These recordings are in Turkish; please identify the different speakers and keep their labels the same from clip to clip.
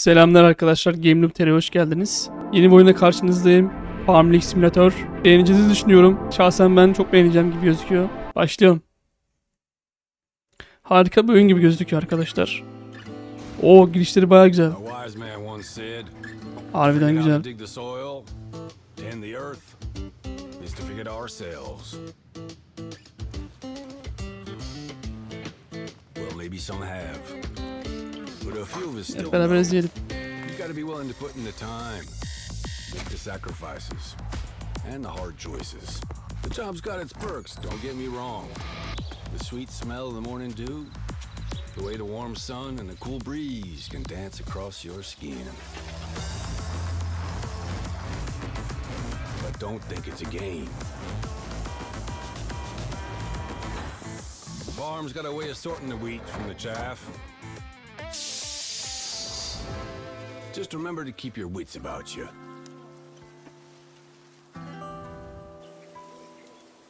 Speaker 1: Selamlar arkadaşlar, Game Loop TR'ye hoş geldiniz. Yeni bir oyuna karşınızdayım. Farm League Simulator. Beğeneceğinizi düşünüyorum. Şahsen ben çok beğeneceğim gibi gözüküyor. Başlıyorum. Harika bir oyun gibi gözüküyor arkadaşlar. Oo girişleri baya güzel. Harbiden
Speaker 2: "Figuring
Speaker 1: güzel.
Speaker 2: Well, maybe some have, but a few of us still know. You got to be willing to put in the time, make the sacrifices, and the hard choices. The job's got its perks. Don't get me wrong. The sweet smell of the morning dew, the way the warm sun and the cool breeze can dance across your skin. But don't think it's a game. The farm's got a way of sorting the wheat from the chaff. Just remember to keep your wits about you.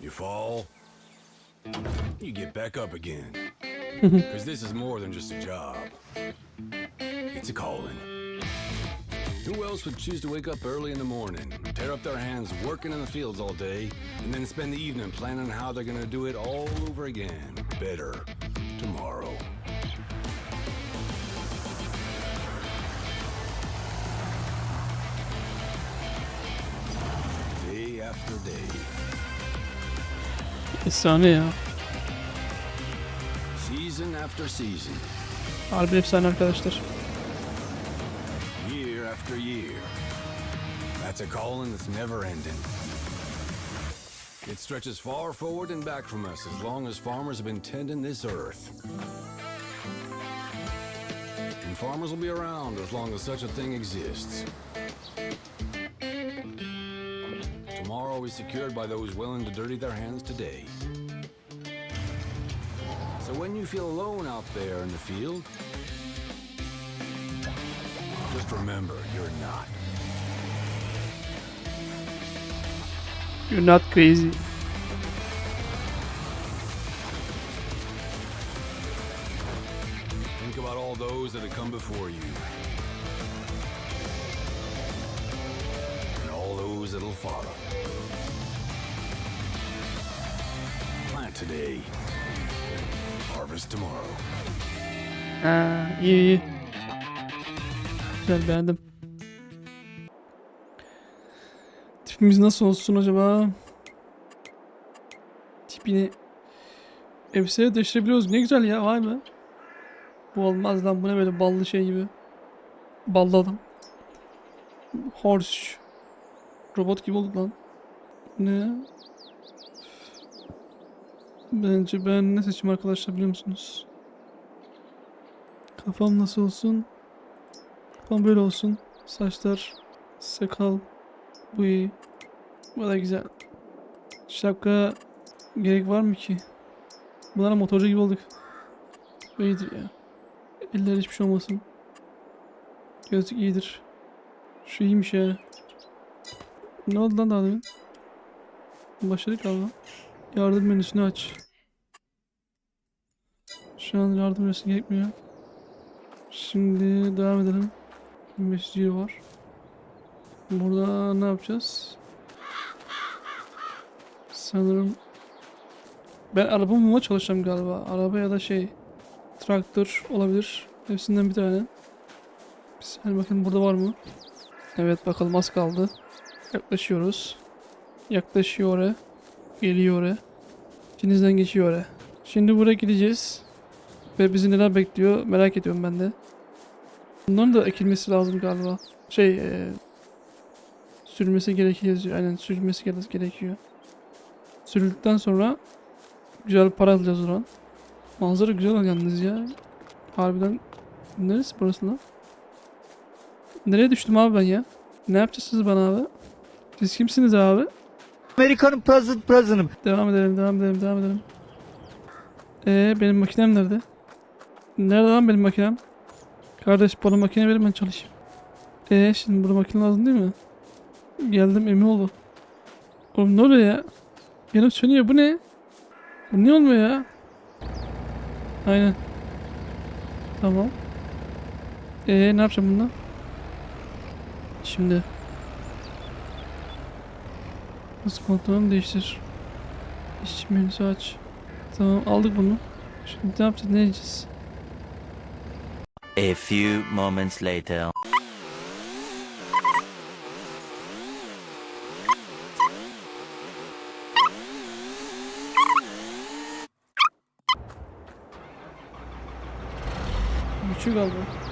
Speaker 2: You fall, you get back up again. Because this is more than just a job, it's a calling. Who else would choose to wake up early in the morning, tear up their hands working in the fields all day, and then spend the evening planning how they're going to do it all over again, better, tomorrow? After day.
Speaker 1: Efsane ya.
Speaker 2: Season after season,
Speaker 1: Harbi efsane arkadaşlar.
Speaker 2: year after year. That's a calling that's never ending. It stretches far forward and back from us as long as farmers have been tending this earth. And farmers will be around as long as such a thing exists. Tomorrow is secured by those willing to dirty their hands today. So when you feel alone out there in the field, just remember you're not.
Speaker 1: You're not crazy.
Speaker 2: Think about all those that have come before you. Those that'll follow. Plant today. Harvest tomorrow.
Speaker 1: Ha, iyi iyi. Güzel beğendim. Tipimiz nasıl olsun acaba? Tipini elbiseye değiştirebiliyoruz. Ne güzel ya vay be. Bu olmaz lan bu ne böyle ballı şey gibi. Ballı adam. Horse. Robot gibi olduk lan. Ne? Bence ben ne seçeyim arkadaşlar biliyor musunuz? Kafam nasıl olsun? Kafam böyle olsun. Saçlar, sakal, bu iyi. Bu da güzel. Şapka gerek var mı ki? Bunlara motorcu gibi olduk. Bu ya. Eller hiçbir şey olmasın. Gözlük iyidir. Şu iyiymiş ya. Ne oldu lan daha demin? Başarı kaldı. Yardım menüsünü aç. Şu an yardım menüsü gerekmiyor. Şimdi devam edelim. 1500 euro var. Burada ne yapacağız? Sanırım ben araba bulmaya çalışacağım galiba. Araba ya da şey traktör olabilir. Hepsinden bir tane. Bir saniye bakın burada var mı? Evet bakalım az kaldı. Yaklaşıyoruz. Yaklaşıyor oraya. Geliyor oraya. İçinizden geçiyor oraya. Şimdi buraya gideceğiz. Ve bizi neler bekliyor merak ediyorum ben de. Bunların da ekilmesi lazım galiba. Şey, e, sürülmesi gerekiyor. yazıyor. Aynen sürülmesi gere- gerekiyor. Sürüldükten sonra güzel para alacağız o. Manzara güzel yalnız ya. Harbiden neresi burası lan? Nereye düştüm abi ben ya? Ne yapacaksınız bana abi? Siz kimsiniz abi?
Speaker 3: Amerika'nın president president'ım.
Speaker 1: Devam edelim, devam edelim, devam edelim. Ee, benim makinem nerede? Nerede lan benim makinem? Kardeş bana makine verin ben çalışayım. Ee, şimdi burada makine lazım değil mi? Geldim emin oldu. Oğlum ne oluyor ya? Yanıp sönüyor bu ne? Bu ne olmuyor ya? Aynen. Tamam. Ee ne yapacağım bununla? Şimdi. Nasıl kontrolümü değiştir. İşçi menüsü aç. Tamam aldık bunu. Şimdi ne yapacağız? Ne yiyeceğiz?
Speaker 4: A few moments later.
Speaker 1: Üçü galiba.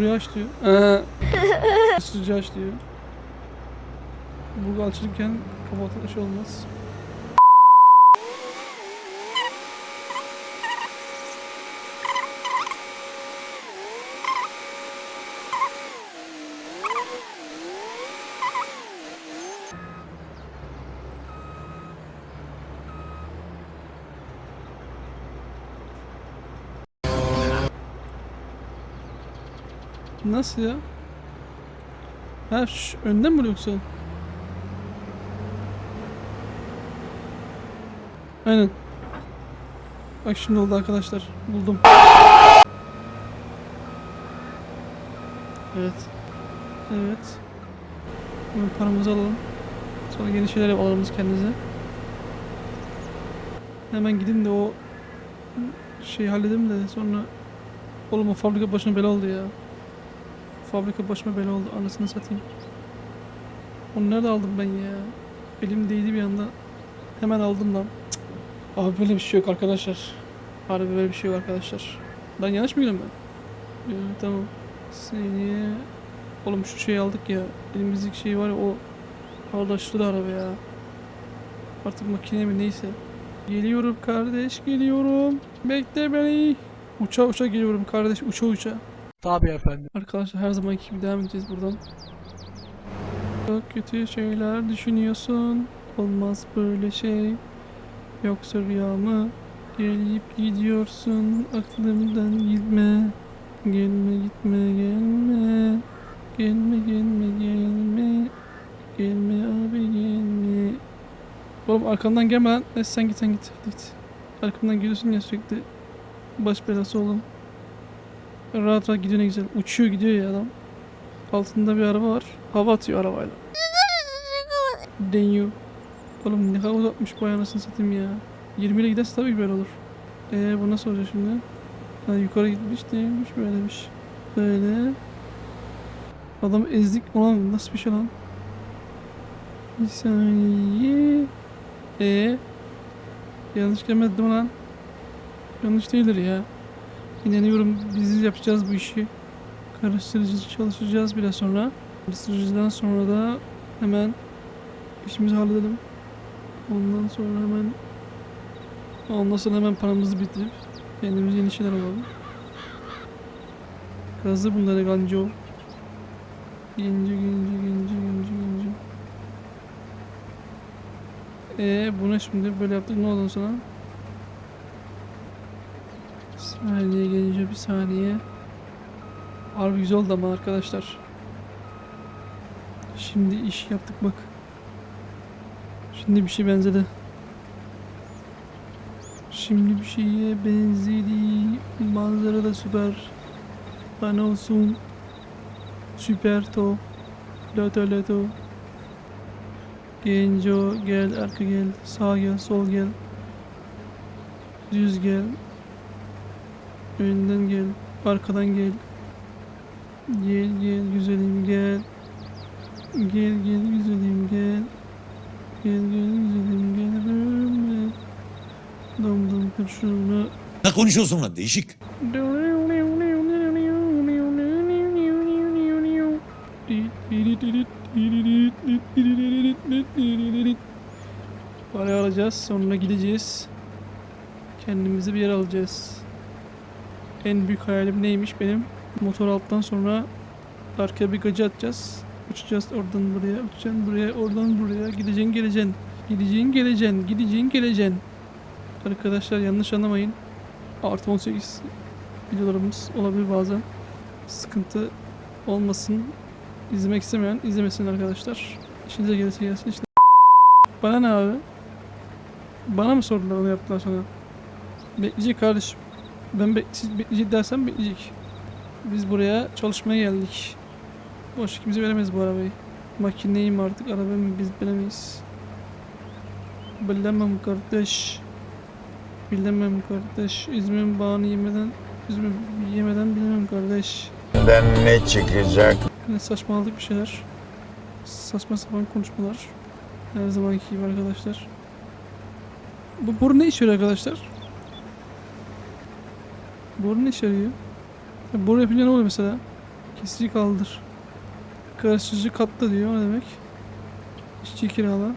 Speaker 1: Boruyu aç diyor. Ee, aç diyor. Bu açılırken kapatılış olmaz. Nasıl ya? Ha şu önden mi yoksa? Aynen. Bak şimdi oldu arkadaşlar. Buldum. Evet. Evet. Hemen paramızı alalım. Sonra yeni şeyler alalım biz kendimize. Hemen gideyim de o şeyi halledelim de sonra Oğlum o fabrika başına bela oldu ya. Fabrika başıma bela oldu. Anasını satayım. Onu nerede aldım ben ya? Elim değdi bir anda. Hemen aldım lan. Cık. Abi böyle bir şey yok arkadaşlar. Harbi böyle bir şey yok arkadaşlar. Ben yanlış mı gidiyorum ben? Ee, tamam. Seni... Oğlum şu şeyi aldık ya. Elimizdeki şey var ya o... Ağırlaştırdı araba ya. Artık makine mi neyse. Geliyorum kardeş geliyorum. Bekle beni. Uça uça geliyorum kardeş uça uça.
Speaker 5: Tabii efendim.
Speaker 1: Arkadaşlar her zamanki gibi devam edeceğiz buradan. Çok kötü şeyler düşünüyorsun. Olmaz böyle şey. Yoksa rüya mı? Gelip gidiyorsun aklımdan gitme. Gelme gitme gelme. Gelme gelme gelme. Gelme abi gelme. Oğlum arkamdan gelme lan. Neyse sen git sen git. Hadi git. Arkamdan geliyorsun ya sürekli. Baş belası oğlum. Rahat rahat gidiyor ne güzel. Uçuyor gidiyor ya adam. Altında bir araba var. Hava atıyor arabayla. Deniyor. Oğlum ne kadar uzatmış bu anasını satayım ya. 20 ile giderse tabii böyle olur. Eee bu nasıl olacak şimdi? Ha, yukarı gitmiş değilmiş böylemiş. Böyle. Adam ezdik. Ulan nasıl bir şey lan? Bir saniye. Eee? Yanlış gelmedi değil mi lan? Yanlış değildir ya. İnanıyorum biz yapacağız bu işi. Karıştırıcı çalışacağız biraz sonra. Karıştırıcıdan sonra da hemen işimizi halledelim. Ondan sonra hemen ondan sonra hemen paramızı bitirip kendimize yeni şeyler alalım. Kazı bunları ganco. Genci genci genci genci genci. Eee bu ne şimdi böyle yaptık ne oldu sonra? Saniye gelince bir saniye. Harbi güzel oldu ama arkadaşlar. Şimdi iş yaptık bak. Şimdi bir şey benzedi. Şimdi bir şeye benzedi. Manzara da süper. Bana olsun. Süper to. Loto loto. Genco gel arka gel. Sağ gel sol gel. Düz gel. Önden gel, arkadan gel. Gel gel güzelim gel. Gel gel güzelim gel. Gel gel güzelim gel böyle. Dom dom kurşunu.
Speaker 6: Ne konuşuyorsun lan değişik. Parayı alacağız sonra gideceğiz. Kendimize bir yer alacağız. En büyük hayalim neymiş benim? Motor alttan sonra arkaya bir gacı atacağız. Uçacağız oradan buraya, uçacaksın buraya, oradan buraya. Gideceksin geleceksin. Gideceksin geleceksin, gideceksin geleceksin. Arkadaşlar yanlış anlamayın. Artı 18 videolarımız olabilir bazen. Sıkıntı olmasın.
Speaker 1: İzlemek istemeyen izlemesin arkadaşlar. İşinize gelirse gelsin işte. Bana ne abi? Bana mı sordular onu yaptılar sonra? Bekleyecek kardeşim. Ben be siz bekleyecek dersem bekleyecek. Biz buraya çalışmaya geldik. Boş kimse veremez bu arabayı. Makineyim artık arabayı biz bilemeyiz. Bilemem kardeş. Bilemem kardeş. Üzümün bağını yemeden üzümü yemeden bilemem kardeş.
Speaker 5: Ben ne çıkacak?
Speaker 1: Yine saçmaladık bir şeyler. Saçma sapan konuşmalar. Her zamanki gibi arkadaşlar. Bu boru ne işe yarıyor arkadaşlar? Boru ne işe yarıyor? Ya boru yapınca ne oluyor mesela? Kesici kaldır. Karıştırıcı katla diyor. Ne demek? İşçi kirala.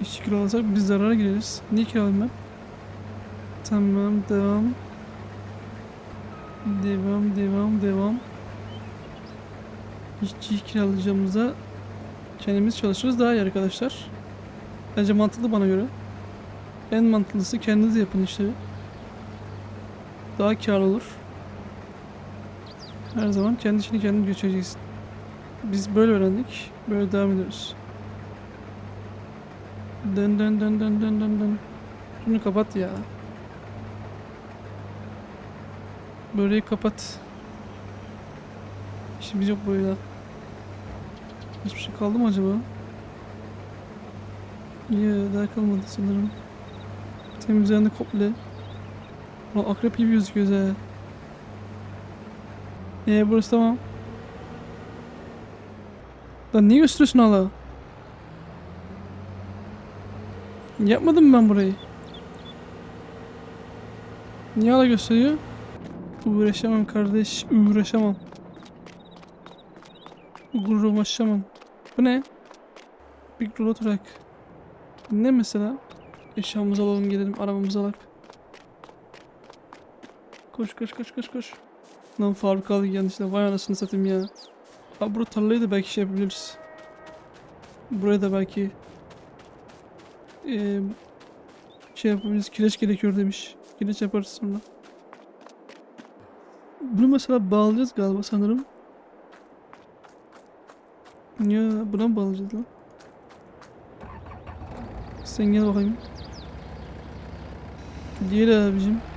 Speaker 1: İşçi kiralasak biz zarara gireriz. Niye kiralayayım ben? Tamam devam. Devam devam devam. İşçi kiralayacağımıza kendimiz çalışırız daha iyi arkadaşlar. Bence mantıklı bana göre. En mantıklısı kendiniz yapın işleri. Daha karlı olur. Her zaman kendi işini kendin götüreceksin. Biz böyle öğrendik. Böyle devam ediyoruz. Dön dön dön dön dön dön dön. Şunu kapat ya. Böreği kapat. İşimiz yok böyle. Hiçbir şey kaldı mı acaba? Ya daha kalmadı sanırım. Temizlendi komple. Ulan akrep gibi gözüküyoruz he. Ee burası tamam. Lan niye gösteriyorsun hala? Yapmadım ben burayı? Niye hala gösteriyor? Uğraşamam kardeş, uğraşamam. Uğraşamam. Bu ne? Big Roller Truck. Ne mesela? Eşyamızı alalım gidelim, arabamızı alalım. Koş koş koş koş koş. Lan Faruk aldı yanlışlıkla. Vay anasını satayım ya. Abi burada tarlayı da belki şey yapabiliriz. Buraya da belki eee şey yapabiliriz. Kireç gerekiyor demiş. Kireç yaparız sonra. Bunu mesela bağlayacağız galiba sanırım. Ya buna mı bağlayacağız lan? Sen gel bakayım. Diğer abicim.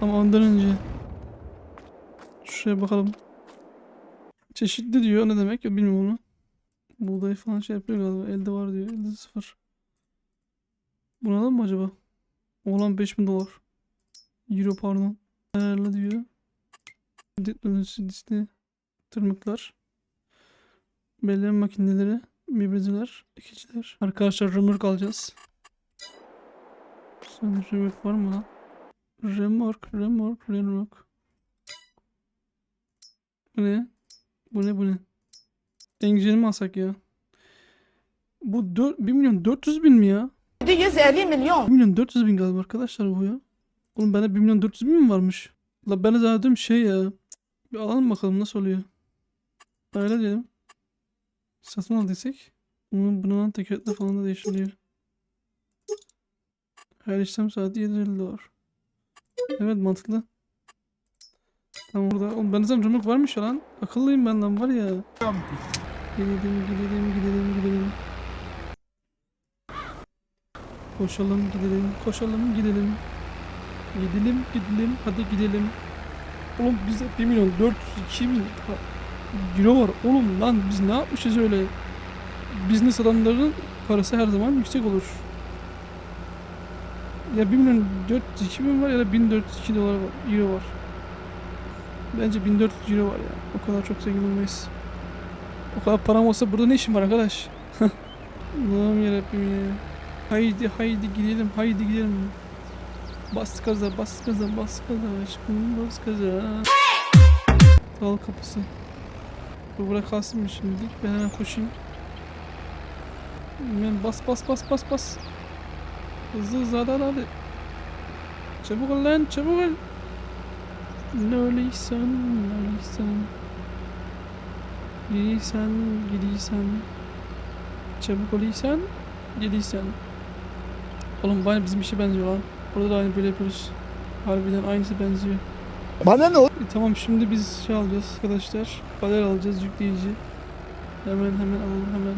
Speaker 1: Ama ondan önce şuraya bakalım. Çeşitli diyor ne demek ya bilmiyorum onu. Buğday falan şey yapıyor galiba. Elde var diyor. Elde sıfır. Bunu alalım mı acaba? Oğlan 5000 dolar. Euro pardon. Ayarla diyor. Liste. Tırmıklar. Belirleme makineleri. Bibriciler. Ekiciler. Arkadaşlar römork alacağız. Sonra römork var mı lan? Remork, remork, remork. Bu ne? Bu ne bu ne? En mi alsak ya? Bu 4, 1 milyon 400 bin mi ya?
Speaker 7: 150 milyon.
Speaker 1: 1 milyon 400 bin galiba arkadaşlar bu ya. Oğlum bende 1 milyon 400 bin mi varmış? La ben zannediyorum şey ya. Bir alalım bakalım nasıl oluyor. Öyle diyelim. Satın al desek. Bunun bunun tekerlekler falan da değiştiriliyor. Her işlem saati 750 dolar. Evet mantıklı. Tamam burada. Oğlum bende zaten römork varmış ya lan. Akıllıyım ben lan var ya. Gidelim gidelim gidelim gidelim. Koşalım gidelim, koşalım gidelim. Gidelim gidelim, hadi gidelim. Oğlum bizde 1 milyon 402 bin euro var. Oğlum lan biz ne yapmışız öyle? Business adamların parası her zaman yüksek olur. Ya 1 milyon 402 bin var ya da 1402 dolar var, euro var. Bence 1400 euro var ya. O kadar çok zengin olmayız. O kadar param olsa burada ne işim var arkadaş? Allah'ım yarabbim ya. Haydi haydi gidelim haydi gidelim. Bas gaza bas gaza bas gaza aşkım bas gaza. Dal kapısı. Bu bırak kalsın mı şimdilik ben hemen koşayım. Hemen bas bas bas bas bas. Hızlı hızlı hadi hadi. Çabuk ol lan çabuk ol. Ne öyleysen. Gidiysen gidiysen. Çabuk oluysan gidiysen. Oğlum bana bizim işe benziyor lan. Burada da aynı böyle yapıyoruz. Harbiden aynısı benziyor.
Speaker 3: Bana ne o?
Speaker 1: E, tamam şimdi biz şey alacağız arkadaşlar. Baler alacağız yükleyici. Hemen hemen alalım hemen.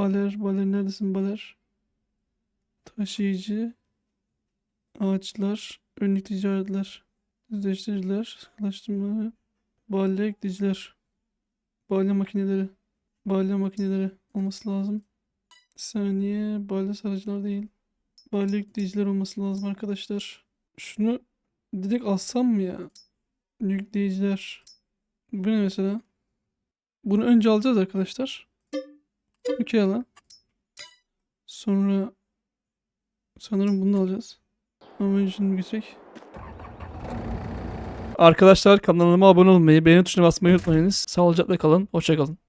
Speaker 1: Baler, baler neredesin baler? Taşıyıcı. Ağaçlar. Önlük ticaretler. Düzleştiriciler. Sıkılaştırma. Balya ekleyiciler. Balya makineleri. Balya makineleri olması lazım. Saniye. Balya sarıcılar değil. Balya ekleyiciler olması lazım arkadaşlar. Şunu direkt alsam mı ya? Yükleyiciler. Bu ne mesela? Bunu önce alacağız arkadaşlar. Ülke ala. Sonra sanırım bunu alacağız. Ama şunu geçecek. Arkadaşlar kanalıma abone olmayı, beğeni tuşuna basmayı unutmayınız. Sağlıcakla kalın, hoşça kalın.